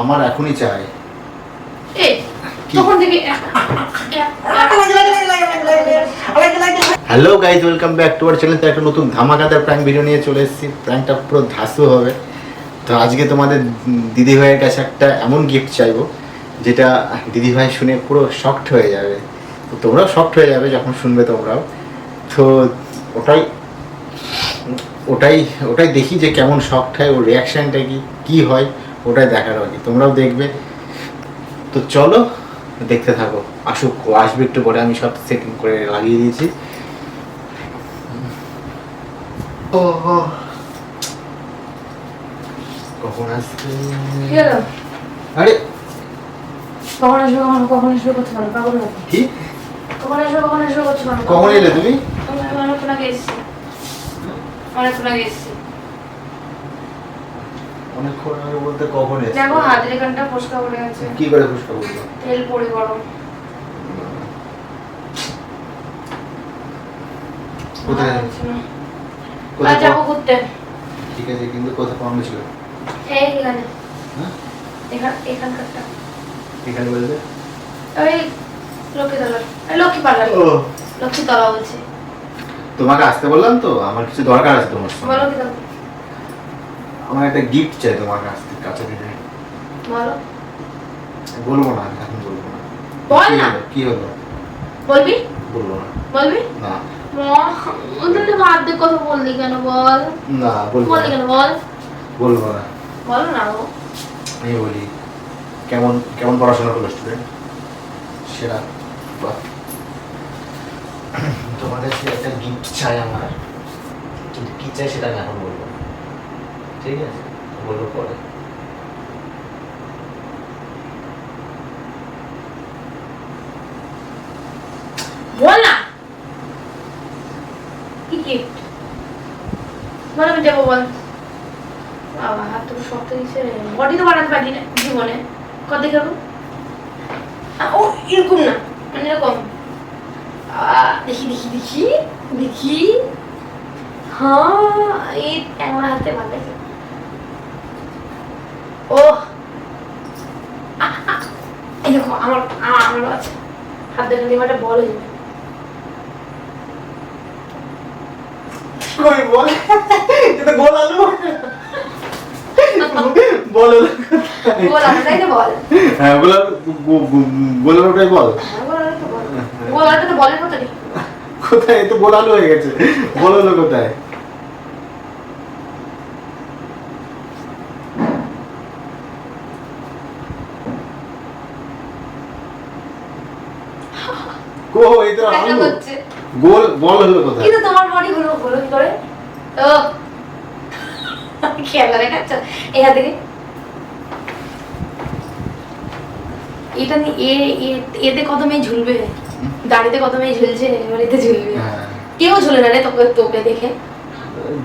আমার এখনই চাই? Hello guys welcome back to our channel তো একটা নতুন ধামাকাদার প্র্যাঙ্ক ভিডিও নিয়ে চলে এসেছি। প্র্যাঙ্কটা পুরো ধাসু হবে। তো আজকে তোমাদের দিদি ভাইয়ের কাছে একটা এমন গিফট চাইব যেটা দিদি ভাই শুনে পুরো শকড হয়ে যাবে। তো তোমরাও শকড হয়ে যাবে যখন শুনবে তোমরাও। তো ওটাই ওটাই ওটাই দেখি যে কেমন শকড হয় ওর রিয়াকশানটা কি কি হয়। ওটাই দেখার আর কি। তোমরাও দেখবে। তো চলো দেখতে থাকো। আসুক আসবে একটু পরে আমি সব সেটিং করে লাগিয়ে দিয়েছি। ও। কখন আসবে? আরে! কখন আসবে কখন কখন আসবে করতে পারো পাগল? কি? কখন আসবে কখন আসবে করতে পারো কখন এলে তুমি? অনেকক্ষণ আগে এসেছি। অনেকক্ষণ আগে এসেছি। অনেকক্ষণ আগে বলতে কখন এসে দেখো ফসকা পড়ে গেছে। কি করে ফুসকা বলব তেল পড়ে গরম। কোথায়? যাব ঘুরতে। ঠিক আছে কিন্তু কোথায় পাওয়া ছিল এখানে। হ্যাঁ? এখান এখানকারটা। এখানে বলতে ওই লক্ষ্মী তলা লক্ষ্মী পার্লার। ও। লক্ষ্মী তলা বলছে। তোমাকে আসতে বললাম তো আমার কিছু দরকার আছে তোমার। বলো কি আমার একটা গিফট চাই তোমার কাছ থেকে কাছে থেকে। বলো। বলব না এখন বলব না। বল না। কি হলো? বলবি? বলব না। বলবি? না। হাত দিয়ে কথা বললি কেন বল? না বলব বললি কেন বল? বলব না। বলো না গো। আমি বলি কেমন কেমন পড়াশোনা করল স্টুডেন্ট সেরা বাহ। তোমার কাছে একটা গিফট চাই আমার কিন্তু কি চাই সেটা আমি এখন বলব না। ঠিক আছে পরে। বল হাত তো তো পারি জীবনে। এরকম না মানে এরকম। দেখি দেখি দেখি দেখি। হ্যাঁ এই হাতে ভালো লাগে ও আহ, আহ, এই দেখো আমার আছে। হাত দেখে দিয়ে একটা বল হয়ে কই বল? এটা গোল আলু বল। বল আলুটাই তো বল। হ্যাঁ বল। বল তো বল। বল আলুটা তো বলের মতো কোথায়? তো গোল আলু হয়ে গেছে। গোল আলু কোথায়? কো এই আলু গোল বল হলো কোথায়? কিন্তু তোমার বডি হলো হলো কি করে? থেকে। এটা এ এতে কত মেয়ে ঝুলবে? দাড়িতে কত মেয়ে ঝুলছে? এবার এতে ঝুলবে। হ্যাঁ। কেউ ঝুলে না রে তোকে তোকে দেখে।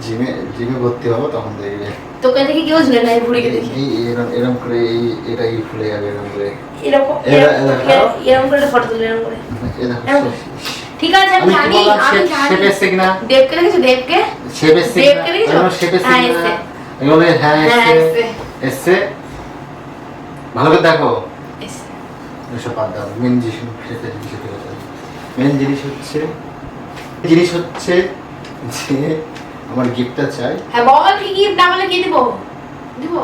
জিমে জিমে ভর্তি হব তখন দেখবে। তোকে দেখে কেউ ঝুলে না এই বুড়িকে দেখে এই এরম এরম করে এই এটাই ফুলে যাবে এরম করে। এরকম এরকম- করে ফটো তুলে এরকম করে। ঠিক আছে আমি জানি আমি জানি। শেপ দেবকে দেখেছ? দেবকে? শেপ দেবকে দেখেছ? শেপ হ্যাঁ, বলি হ্যাঁ হ্যাঁ। এসছে। ভালো করে দেখো। এসব বাদ দাও মেন জিনিস সেটা জিনিস মেন জিনিস হচ্ছে জিনিস হচ্ছে যে আমার গিফটটা চাই। হ্যাঁ বল কি গিফট না বলে কি দিব? দিব।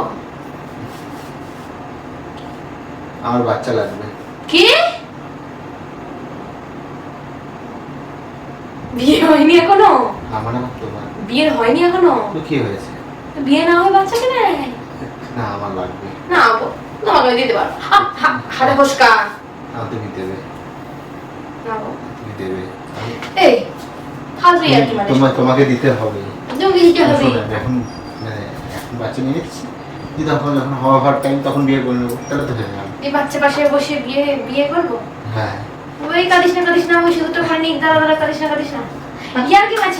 আমার বাচ্চা লাগবে। কি? বিয়ে হয়নি এখনও? আমার আমার তোমার। বিয়ের হয়নি এখনও? তো কি হয়েছে? বিয়ে না হয় বাচ্চা কেন না আমার লাগবে। না আপু, তোমাকে দিতে পারো। হাতে ফসকা। না তুমি দেবে। না। তুমি দেবে। এই। আর মানে তোমার তোমাকে দিতে হবে। তোমাকে দিতে হবে। এখন মানে এখন বাচ্চা নিয়ে তখন যখন হওয়া হওয়ার টাইম তখন বিয়ে করে নেব। তাহলে তো হয়ে যাবে। এই বাচ্চা পাশে বসে বিয়ে বিয়ে করব? হ্যাঁ। ওই কাঁদিস না কাঁদিস না ওই শুধু তো খানি দাঁড়া দাঁড়া কাঁদিস না কাঁদিস না। ইয়ার কি মাছ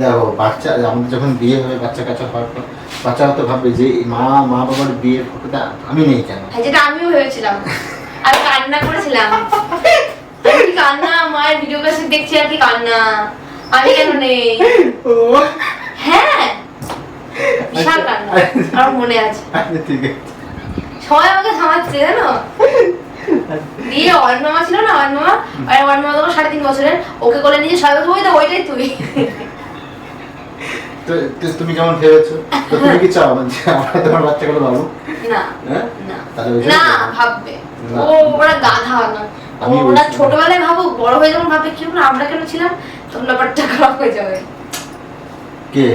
দেখো বাচ্চা আমাদের যখন বিয়ে হবে বাচ্চা কাচ্চা হওয়ার পর ভাববে যে মা মা বাবার বিয়ের ফটোটা আমি নেই কেন? হ্যাঁ যেটা আমিও ভেবেছিলাম। আমি কান্না করেছিলাম। কান্না? মায়ের ভিডিও কাছে দেখছি আর কি কান্না। আমি কেন নেই? হ্যাঁ। বিশাল কান্না। আমার মনে আছে। আচ্ছা ঠিক আছে। সবাই আমাকে থামাচ্ছে জানো? দিয়ে মামা ছিল না মামা আর মামা তোমার সাড়ে তিন বছরের। ওকে বছর ওই তো ওইটাই তুই। তুমি কেমন ভেবেছো? তুমি কি চাও যে আমরা তোমার বাচ্চাগুলো পাবো না হ্যাঁ? না। না ভাববে। ও ওরা গাধা না। ওরা ছোটবেলায় ভাবো বড় হয়ে যখন ভাববে কি আমরা কেন ছিলাম? তখন ব্যাপারটা খারাপ হয়ে যাবে। কে?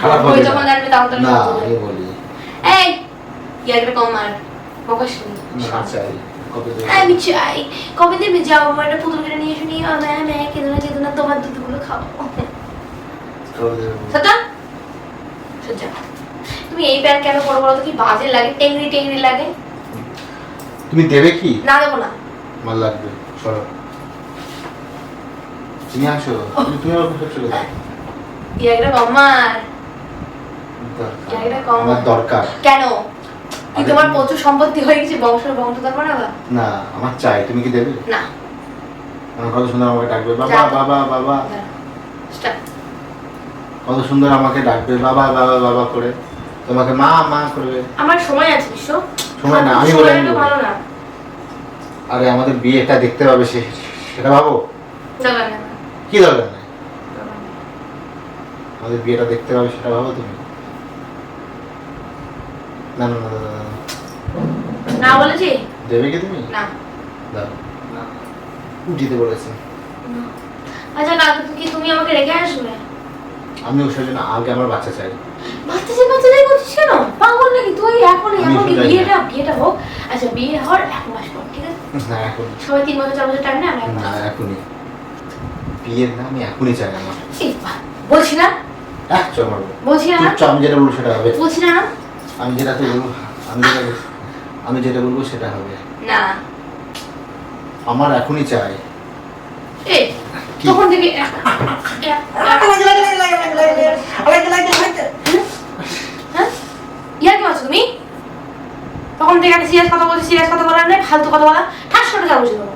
খারাপ হবে না। যখন জানবে তখন তো না আমি বলি। এই ইয়ারটা কম আর? প্রকাশ না চাই। আমি চাই। কবে দেবে? যাও আমার একটা পুতুল কিনে নিয়ে এসে নিয়ে ম্যাম কেঁদো না কেঁদো না তোমার দুধগুলো খাও? সত্যা? সত্যা। তুমি এই প্যান্ট কেন পরো বলো তো কি বাজে লাগে? টেংরি টেংরি লাগে? তুমি দেবে কি? না দেবো না। আমার লাগবে। সরো। তুমি আসো তুমি তুমি আমার কোথায় চলে যাও। ইয়ারটা কম আর দরকার। জায়গাটা কম। আমার দরকার। কেন? কি তোমার প্রচুর সম্পত্তি হয়ে গেছে বংশ বংশধর বানাবা না আমার চাই। তুমি কি দেবে? না। আমার কত সুন্দর আমাকে ডাকবে। বাবা বাবা বাবা। কত সুন্দর আমাকে ডাকবে। বাবা বাবা বাবা করে। তোমাকে মা মা করবে। আমার সময় আছে বিশ্ব। সময় না, আমি বলে ভালো না। আরে আমাদের বিয়েটা দেখতে পাবে সে সেটা ভাবো? আমার, কি দরকার? নাই আমাদের বিয়েটা দেখতে পাবে সেটা ভাবো তুমি। না না না না, না, না। না। বলেছি? দেবে কি তুমি? না। দাও। দিতে বলেছে। আচ্ছা কালকে কি তুমি আমাকে রেখে আসবে? আমি ওর জন্য আগে আমার বাচ্চা চাই। বাচ্চা যে বাচ্চা করছিস কেন? পাগল নাকি তুই? এখন এখন বিয়েটা বিয়েটা হোক। আচ্ছা বিয়ে হওয়ার এক মাস পর ঠিক আছে? না এখন। সবাই তিন বছর চার বছর টাইম না এক না এখনই। বিয়ের না আমি এখনই চাই আমার বলছি না? এক চল মারবো বলছি না? চুপচাপ আমি যেটা বলব সেটা হবে। বলছি না? আমি যেটা তো বলব আমি যেটা আমি যেটা বলব সেটা হবে। না। আমার এখনই চাই। এই তখন থেকে হ্যাঁ? ইয়ার কি আছো তুমি? তখন থেকে একটা সিরিয়াস কথা বলছি সিরিয়াস কথা বলার নেই ফালতু কথা বলা। ঠাস করে যা বুঝে দেবো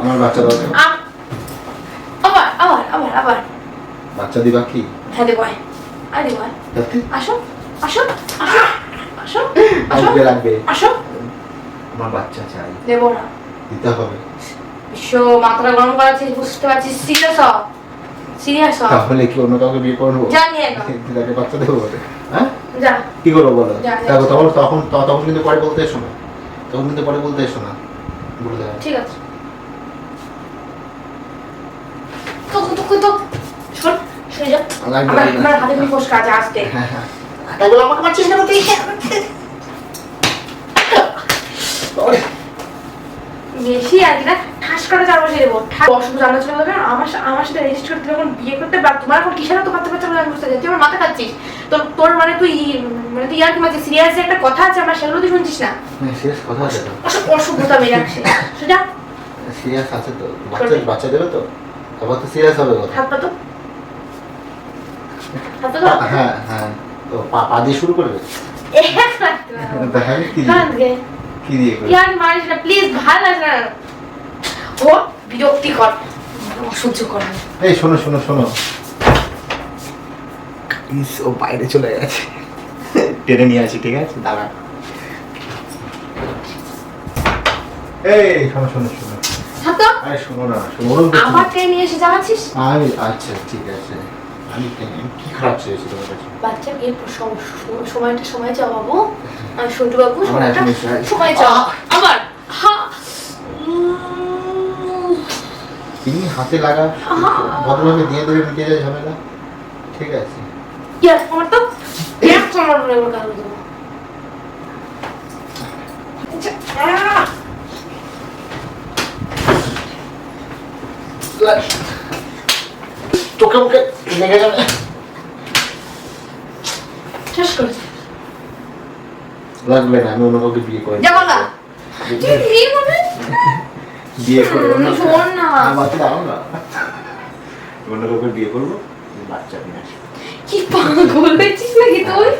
আমার বাচ্চা দরকার আবার আবার আবার আবার। বাচ্চা দিবা কি? হ্যাঁ দেবো দেবো আসো আসো আসো আসো আসো লাগবে। আসো। আমার বাচ্চা চাই। দেবো না। দিতে হবে। বিশ্ব মাথাটা গরম বুঝতে পারছিস? সিরিয়াস হ। সিরিয়াস তাহলে কি অন্য কাউকে বিয়ে করব? জানি এখন দিদাকে বাচ্চা দেবো হ্যাঁ? যা। কি করব বলো। দেখো তখন তখন তখন কিন্তু পরে বলতে এসো না। তখন কিন্তু পরে বলতে এসো না। বলে ঠিক আছে। তো তো তো তো শোন শুনে যা। আমার হাতে তুমি ফসকা আছে আসতে হ্যাঁ আমাকে মারছিস কেন তুই? বেশি আর না ঠাস করে চার বসে দেবো। ঠাস অসুখ জানা ছিল না আমার আমার সাথে রেজিস্টার করতে যখন বিয়ে করতে পার তোমার এখন কিসের তো বাচ্চা আমি বুঝতে পারছি তুই আমার মাথা খাচ্ছিস? তোর তোর মানে তুই মানে তুই আর কি মাঝে সিরিয়াস একটা কথা আছে আমার সেগুলো তুই শুনছিস না? হ্যাঁ, কথা আছে তো। অসুখতা মেয়ে রাখছে। সেটা সিরিয়াস আছে তো। বাচ্চা বাচ্চা দেবে তো? তারপর তো সিরিয়াস হবে কথা। হাত পাতো হাত পাতো হ্যাঁ হ্যাঁ। তো পা পা দিয়ে শুরু করবে। কি দিয়ে। কি? কি দিয়ে করবে? ইয়ার মারিস না প্লিজ ভালো লাগে না। ও বিরক্তিকর সহ্য কর। এই শোনো শোনো শোনো। ইস, ও বাইরে চলে গেছে। টেনে নিয়ে আসি ঠিক আছে? দাঁড়া। এই শোনো শোনো শোনো। ছাত্র আরে শোনো না শোনো ওরম করছ আবার না। ট্রেন এসে জ্বালাচ্ছিস? আমি আচ্ছা ঠিক আছে। আমি কি খারাপ চেয়েছি তোমার কাছে? বাচ্চা বিয়ের পর সম- সম- সময়টা সময় চাও বাবু। আর সন্টু বাবু আমার সময়টা এখন এসে- সময় চাও। আবার হা। তিনি হাতে লাগা ভদ্রভাবে দিয়ে দেবে মিটে যায় ঝামেলা। ঠিক আছে। ইয়ার আমার তো কারও দেবো আচ্ছা, আহ! চোখে মুখে লেগে যাবে। শেষ করেছে লাগবে না আমি অন্য কাউকে বিয়ে করে যাব না তুই বিয়ে করবি? বিয়ে করে হুম, শোন না। বাচ্চা দাও না। অন্য কাউকে বিয়ে করব বাচ্চা নিয়ে আসব। কি পাগল হয়েছিস নাকি তুই?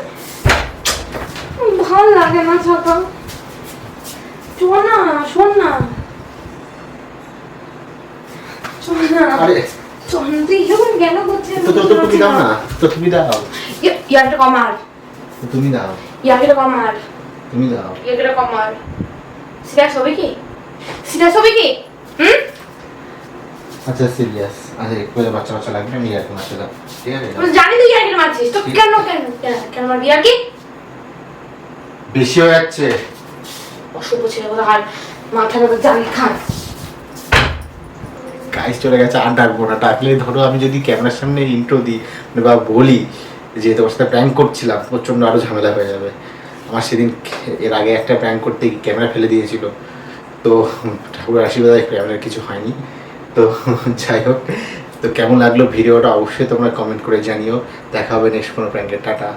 ভালো লাগে না ছাতা। শোন না শোন না শোন না আরে। চন্দ্র কেন করছে তো তো তো তুমি দাও না। তো তুমি দাও। ইয়ারটা কমার। তুমি দাও। ইয়ারটা কমার। তুমি দাও। ইয়ারটা কমার। সিরিয়াস হবে কি? সিরিয়াস হবে কি? হুম? আচ্ছা সিরিয়াস। আচ্ছা বাচ্চা বাচ্চা লাগবে আমি ইয়ারকি মারতে দাও ঠিক আছে? জানি তুই ইয়ারকি মারছিস। তো কেন কেন কেন ইয়ারকি বেশি হয়ে যাচ্ছে। ছেলে আর মাথা ব্যথা জানি খান। গাইস চলে গেছে, আর ডাকবো না। ডাকলে ধরো আমি যদি ক্যামেরার সামনে ইন্ট্রো দিই বা বলি যে তোমার সাথে প্র্যাঙ্ক করছিলাম, প্রচণ্ড আরও ঝামেলা হয়ে যাবে। আমার সেদিন এর আগে একটা প্র্যাঙ্ক করতে ক্যামেরা ফেলে দিয়েছিল। তো ঠাকুরের আশীর্বাদে ক্যামেরার কিছু হয়নি। তো যাই হোক, তো কেমন লাগল ভিডিওটা অবশ্যই তোমরা কমেন্ট করে জানিও। দেখা হবে নেক্সট কোনো প্র্যাঙ্কের টাটা।